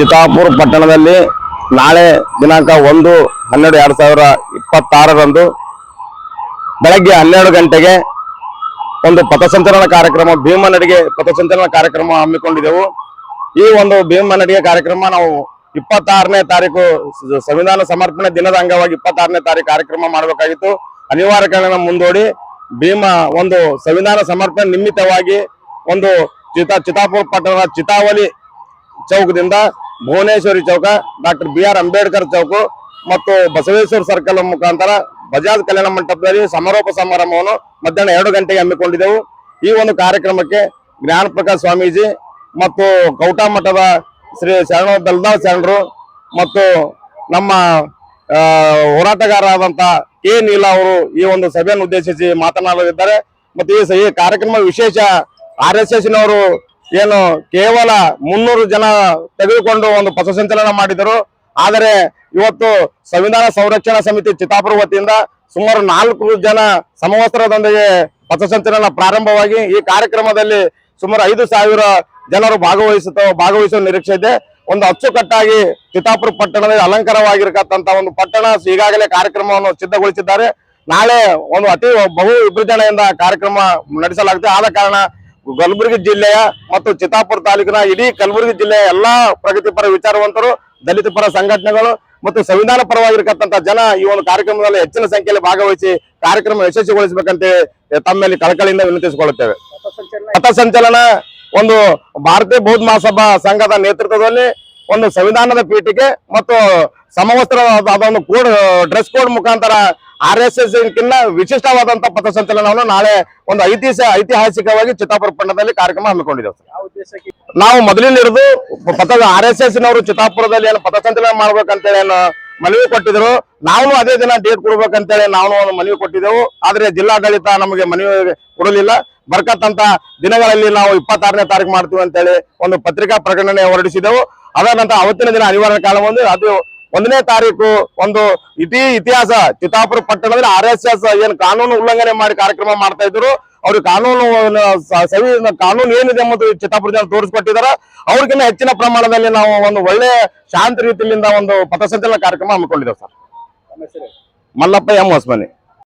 ಚಿತ್ತಾಪುರ ಪಟ್ಟಣದಲ್ಲಿ ನಾಳೆ ದಿನಾಂಕ ಒಂದು, ಹನ್ನೆರಡು, ಎರಡು ಸಾವಿರ ಇಪ್ಪತ್ತಾರರಂದು ಬೆಳಗ್ಗೆ ಹನ್ನೆರಡು ಗಂಟೆಗೆ ಒಂದು ಪಥಸಂಚಲನ ಕಾರ್ಯಕ್ರಮ, ಭೀಮ ನಡಿಗೆ ಪಥಸಂಚಲನ ಕಾರ್ಯಕ್ರಮ ಹಮ್ಮಿಕೊಂಡಿದ್ದೆವು ಈ ಒಂದು ಭೀಮ ನಡಿಗೆ ಕಾರ್ಯಕ್ರಮ ನಾವು ಇಪ್ಪತ್ತಾರನೇ ತಾರೀಕು ಸಂವಿಧಾನ ಸಮರ್ಪಣೆ ದಿನದ ಅಂಗವಾಗಿ ಇಪ್ಪತ್ತಾರನೇ ತಾರೀಕು ಕಾರ್ಯಕ್ರಮ ಮಾಡಬೇಕಾಗಿತ್ತು. ಅನಿವಾರ್ಯ ಕಾರಣ ಮುಂದೂಡಿ ಭೀಮ ಒಂದು ಸಂವಿಧಾನ ಸಮರ್ಪಣೆ ನಿಮಿತ್ತವಾಗಿ ಒಂದು ಚಿತಾ, ಚಿತ್ತಾಪುರ ಪಟ್ಟಣದ ಚಿತಾವಲಿ ಚೌಕದಿಂದ ಭುವನೇಶ್ವರಿ ಚೌಕ ಡಾಕ್ಟರ್ ಬಿ ಆರ್ ಅಂಬೇಡ್ಕರ್ ಚೌಕ ಮತ್ತು ಬಸವೇಶ್ವರ ಸರ್ಕಲ್ ಮುಖಾಂತರ ಬಜಾಜ್ ಕಲ್ಯಾಣ ಮಂಟಪದಲ್ಲಿ ಸಮಾರೋಪ ಸಮಾರಂಭವನ್ನು ಮಧ್ಯಾಹ್ನ ಎರಡು ಗಂಟೆಗೆ ಹಮ್ಮಿಕೊಂಡಿದ್ದೆವು. ಈ ಒಂದು ಕಾರ್ಯಕ್ರಮಕ್ಕೆ ಜ್ಞಾನ ಪ್ರಕಾಶ್ ಸ್ವಾಮೀಜಿ ಮತ್ತು ಕೌಟಾ ಮಠದ ಶ್ರೀ ಶರಣ ಬೆಲ್ದಾವ್ ಶರಣರು ಮತ್ತು ನಮ್ಮ ಆ, ಹೋರಾಟಗಾರರಾದಂತ ಕೆ ನೀಲ ಅವರು ಈ ಒಂದು ಸಭೆಯನ್ನು ಉದ್ದೇಶಿಸಿ ಮಾತನಾಡಲಿದ್ದಾರೆ. ಮತ್ತು ಈ ಕಾರ್ಯಕ್ರಮ ವಿಶೇಷ ಆರ್ ಎಸ್ ಎಸ್ ನವರು ಏನು ಕೇವಲ ಮುನ್ನೂರು ಜನ ತೆಗೆದುಕೊಂಡು ಒಂದು ಪಥಸಂಚಲನ ಮಾಡಿದರು. ಆದರೆ ಇವತ್ತು ಸಂವಿಧಾನ ಸಂರಕ್ಷಣಾ ಸಮಿತಿ ಚಿತಾಪುರ ವತಿಯಿಂದ ಸುಮಾರು ನಾಲ್ಕು ಜನ ಸಮವಸ್ತ್ರದೊಂದಿಗೆ ಪಥಸಂಚಲನ ಪ್ರಾರಂಭವಾಗಿ ಈ ಕಾರ್ಯಕ್ರಮದಲ್ಲಿ ಸುಮಾರು ಐದು ಸಾವಿರ ಜನರು ಭಾಗವಹಿಸುತ್ತ ಭಾಗವಹಿಸುವ ನಿರೀಕ್ಷೆ ಇದೆ. ಒಂದು ಅಚ್ಚುಕಟ್ಟಾಗಿ ಚಿತಾಪುರ ಪಟ್ಟಣದಲ್ಲಿ ಅಲಂಕಾರವಾಗಿರತಕ್ಕಂತ ಒಂದು ಪಟ್ಟಣ ಈಗಾಗಲೇ ಕಾರ್ಯಕ್ರಮವನ್ನು ಸಿದ್ಧಗೊಳಿಸಿದ್ದಾರೆ. ನಾಳೆ ಒಂದು ಅತಿ ಬಹು ವಿಭಜನೆಯಿಂದ ಕಾರ್ಯಕ್ರಮ ನಡೆಸಲಾಗುತ್ತೆ. ಆದ ಕಾರಣ ಕಲಬುರಗಿ ಜಿಲ್ಲೆಯ ಮತ್ತು ಚಿತ್ತಾಪುರ ತಾಲೂಕಿನ ಇಡೀ ಕಲಬುರಗಿ ಜಿಲ್ಲೆಯ ಎಲ್ಲಾ ಪ್ರಗತಿಪರ ವಿಚಾರವಂತರು ದಲಿತ ಪರ ಸಂಘಟನೆಗಳು ಮತ್ತು ಸಂವಿಧಾನ ಪರವಾಗಿರತಕ್ಕಂತ ಜನ ಈ ಒಂದು ಕಾರ್ಯಕ್ರಮದಲ್ಲಿ ಹೆಚ್ಚಿನ ಸಂಖ್ಯೆಯಲ್ಲಿ ಭಾಗವಹಿಸಿ ಕಾರ್ಯಕ್ರಮ ಯಶಸ್ವಿಗೊಳಿಸಬೇಕಂತ ತಮ್ಮಲ್ಲಿ ಕಳಕಳಿಯಿಂದ ವಿನಂತಿಸಿಕೊಳ್ಳುತ್ತೇವೆ. ಪಥಸಂಚಲನ ಒಂದು ಭಾರತೀಯ ಬೌದ್ಧ ಮಹಾಸಭಾ ಸಂಘದ ನೇತೃತ್ವದಲ್ಲಿ ಒಂದು ಸಂವಿಧಾನದ ಪೀಠಿಕೆ ಮತ್ತು ಸಮವಸ್ತ್ರವಾದ ಒಂದು ಕೋಡ್ ಡ್ರೆಸ್ ಕೋಡ್ ಮುಖಾಂತರ ಆರ್ ಎಸ್ ಎಸ್ ಕಿನ್ನ ವಿಶಿಷ್ಟವಾದಂತ ಪಥಸಂಚಲನವನ್ನು ನಾಳೆ ಒಂದು ಐತಿಹಾಸ ಐತಿಹಾಸಿಕವಾಗಿ ಚಿತ್ತಾಪುರ ಪಟ್ಟಣದಲ್ಲಿ ಕಾರ್ಯಕ್ರಮ ಹಮ್ಮಿಕೊಂಡಿದ್ದೇವೆ ಸರ್. ನಾವು ಮೊದಲಿನ ಹಿಡಿದು ಪಥ ಆರ್ ಎಸ್ ಎಸ್ ನವರು ಚಿತ್ತಾಪುರದಲ್ಲಿ ಏನು ಪಥಸಂಚಲನ ಮಾಡ್ಬೇಕಂತೇಳಿ ಏನು ಮನವಿ ಕೊಟ್ಟಿದ್ರು. ನಾವು ಅದೇ ದಿನ ಡೇಟ್ ಕೊಡ್ಬೇಕಂತೇಳಿ ನಾವು ಒಂದು ಮನವಿ ಕೊಟ್ಟಿದ್ದೆವು. ಆದ್ರೆ ಜಿಲ್ಲಾಡಳಿತ ನಮಗೆ ಮನವಿ ಕೊಡಲಿಲ್ಲ. ಬರ್ಕತ್ತಂತ ದಿನಗಳಲ್ಲಿ ನಾವು ಇಪ್ಪತ್ತಾರನೇ ತಾರೀಕು ಮಾಡ್ತೀವಿ ಅಂತೇಳಿ ಒಂದು ಪತ್ರಿಕಾ ಪ್ರಕಟಣೆ ಹೊರಡಿಸಿದೆವು ಅದಾದ ನಂತರ ಅವತ್ತಿನ ದಿನ ಅನಿವಾರ್ಯ ಕಾಲ ಒಂದು ಅದು ಒಂದನೇ ತಾರೀಕು ಒಂದು ಇಡೀ ಇತಿಹಾಸ, ಚಿತ್ತಾಪುರ ಪಟ್ಟಣದಲ್ಲಿ ಆರ್ ಎಸ್ ಎಸ್ ಏನ್ ಕಾನೂನು ಉಲ್ಲಂಘನೆ ಮಾಡಿ ಕಾರ್ಯಕ್ರಮ ಮಾಡ್ತಾ ಇದ್ರು. ಅವ್ರಿಗೆ ಕಾನೂನು ಸವಿ, ಕಾನೂನು ಏನಿದೆ ಎಂಬುದು ಚಿತ್ತಾಪುರ ಜನ ತೋರಿಸ್ಕೊಟ್ಟಿದ್ದಾರೆ. ಅವ್ರಿಗಿನ್ನ ಹೆಚ್ಚಿನ ಪ್ರಮಾಣದಲ್ಲಿ ನಾವು ಒಂದು ಒಳ್ಳೆ ಶಾಂತ ರೀತಿಯಿಂದ ಒಂದು ಪಥಸಂಚಲನ ಕಾರ್ಯಕ್ರಮ ಹಮ್ಮಿಕೊಂಡಿದ್ದೇವೆ ಸರ್. ಮಲ್ಲಪ್ಪ ಎಂ ಹೊಸಮನಿ.